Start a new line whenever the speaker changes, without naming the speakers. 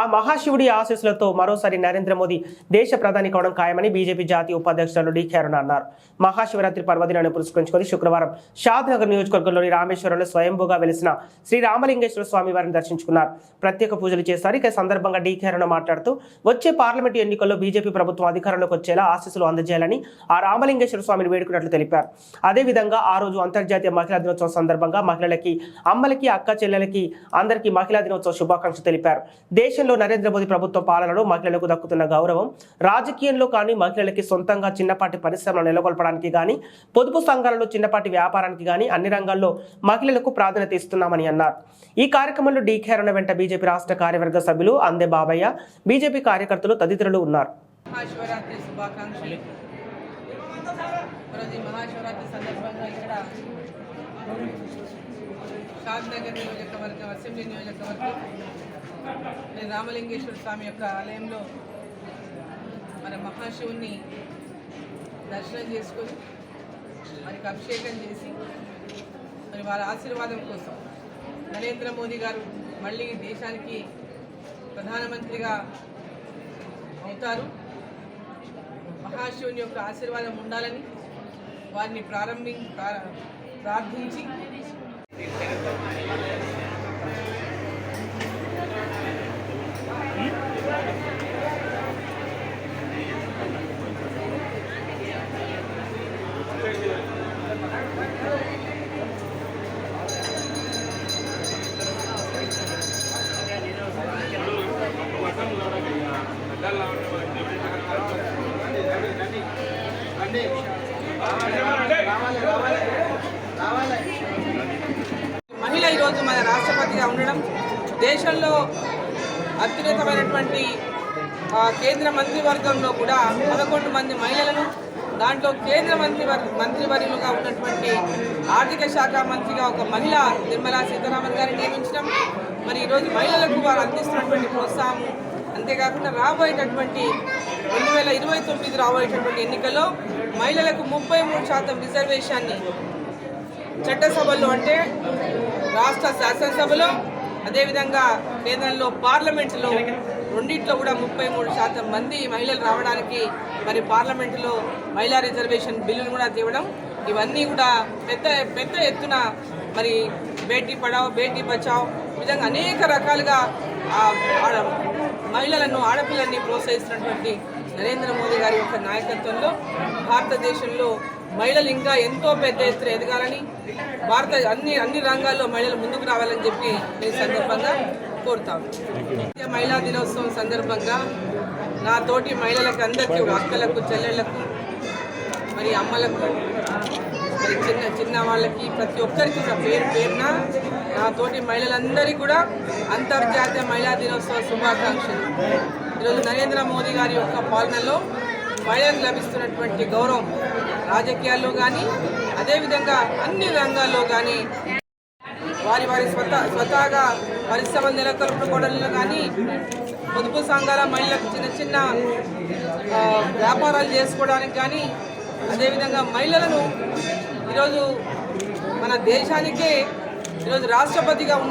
ఆ మహాశివుడి ఆశీస్సులతో మరోసారి నరేంద్ర మోదీ దేశ ప్రధాని కావడం ఖాయమని బీజేపీ జాతీయ ఉపాధ్యక్షులు డి అరుణ అన్నారు. మహాశివరాత్రి పర్వదినాన్ని పురస్కరించుకొని శుక్రవారం షాద్ నగర్ నియోజకవర్గంలోని రామేశ్వరంలో స్వయంభూగా వెలిసిన శ్రీ రామలింగేశ్వర స్వామి వారిని దర్శించుకున్నారు. ప్రత్యేక పూజలు చేశారు. ఇక సందర్భంగా డి అరుణ మాట్లాడుతూ వచ్చే పార్లమెంటు ఎన్నికల్లో బీజేపీ ప్రభుత్వం అధికారంలోకి వచ్చేలా ఆశీస్సులు అందజేయాలని ఆ రామలింగేశ్వర స్వామిని వేడుకున్నట్లు తెలిపారు. అదేవిధంగా ఆ రోజు అంతర్జాతీయ మహిళా దినోత్సవం సందర్భంగా మహిళలకి అమ్మలకి అక్క చెల్లెలకి అందరికీ మహిళా దినోత్సవ శుభాకాంక్షలు తెలిపారు. దేశంలో నరేంద్ర మోదీ ప్రభుత్వ పాలనలో మహిళలకు దక్కుతున్న గౌరవం రాజకీయంలో కానీ మహిళలకి సొంతంగా చిన్నపాటి పరిశ్రమలు నెలకొల్పడానికి కానీ పొదుపు సంఘాలలో చిన్నపాటి వ్యాపారానికి కానీ అన్ని రంగాల్లో మహిళలకు ప్రాధాన్యత ఇస్తున్నామని అన్నారు. ఈ కార్యక్రమంలో డికేరణ వెంట బీజేపీ రాష్ట్ర కార్యవర్గ సభ్యులు అందే బాబయ్య బీజేపీ కార్యకర్తలు తదితరులు ఉన్నారు.
మహాశివరాత్రి సందర్భంగా ఇక్కడ షాద్నగర్ నియోజకవర్గం అసెంబ్లీ నియోజకవర్గం నేను రామలింగేశ్వర స్వామి యొక్క ఆలయంలో మన మహాశివుని దర్శనం చేసుకొని మనకి అభిషేకం చేసి మరి వారి ఆశీర్వాదం కోసం నరేంద్ర మోదీ గారు మళ్ళీ దేశానికి ప్రధానమంత్రిగా అవుతారు. మహాశివుని యొక్క ఆశీర్వాదం ఉండాలని వారిని ప్రారంభి ప్రా- ప్రార్థించి మహిళ ఈరోజు మన రాష్ట్రపతిగా ఉండడం దేశంలో అత్యున్నతమైనటువంటి కేంద్ర మంత్రివర్గంలో కూడా పదకొండు మంది మహిళలను దాంట్లో కేంద్ర మంత్రి మంత్రివర్యులుగా ఉన్నటువంటి ఆర్థిక శాఖ మంత్రిగా ఒక మహిళ నిర్మలా సీతారామన్ గారిని నియమించడం మరి ఈరోజు మహిళలకు వారు అందిస్తున్నటువంటి ప్రోత్సాహం అంతేకాకుండా రాబోయేటటువంటి రెండు వేల ఇరవై తొమ్మిది రాబోయేటటువంటి ఎన్నికల్లో మహిళలకు ముప్పై మూడు శాతం రిజర్వేషన్ని చట్టసభల్లో అంటే రాష్ట్ర శాసనసభలో అదేవిధంగా కేంద్రంలో పార్లమెంటులో రెండిట్లో కూడా ముప్పై మూడు శాతం మంది మహిళలు రావడానికి మరి పార్లమెంటులో మహిళా రిజర్వేషన్ బిల్లును కూడా తేవడం ఇవన్నీ కూడా పెద్ద పెద్ద ఎత్తున మరి బేటీ పడావ్ బేటీ బచావ్ విధంగా అనేక రకాలుగా ఆడ- మహిళలను ఆడపిల్లల్ని ప్రోత్సహిస్తున్నటువంటి నరేంద్ర మోదీ గారి యొక్క నాయకత్వంలో భారతదేశంలో మహిళలు ఇంకా ఎంతో పెద్ద ఎత్తున ఎదగాలని భారత అన్ని అన్ని రంగాల్లో మహిళలు ముందుకు రావాలని చెప్పి ఈ సందర్భంగా జాతీయ మహిళా దినోత్సవం సందర్భంగా నా తోటి మహిళలకు అందరికీ అక్కలకు చెల్లెళ్ళకు మరి అమ్మలకు మరి చిన్న చిన్న వాళ్ళకి ప్రతి ఒక్కరికి పేరు పేరున నా తోటి మహిళలందరికీ కూడా అంతర్జాతీయ మహిళా దినోత్సవ శుభాకాంక్షలు. ఈరోజు నరేంద్ర మోదీ గారి యొక్క పాలనలో మహిళలకు లభిస్తున్నటువంటి గౌరవం రాజకీయాల్లో కానీ అదేవిధంగా అన్ని రంగాల్లో కానీ వారి వారి స్వత స్వతహాగా పరిశ్రమలు నెలకొల్పుకోవడంలో కానీ పొదుపు సంఘాల మహిళలకు చిన్న చిన్న వ్యాపారాలు చేసుకోవడానికి కానీ అదేవిధంగా మహిళలను ఈరోజు మన దేశానికే ఈరోజు రాష్ట్రపతిగా ఉన్న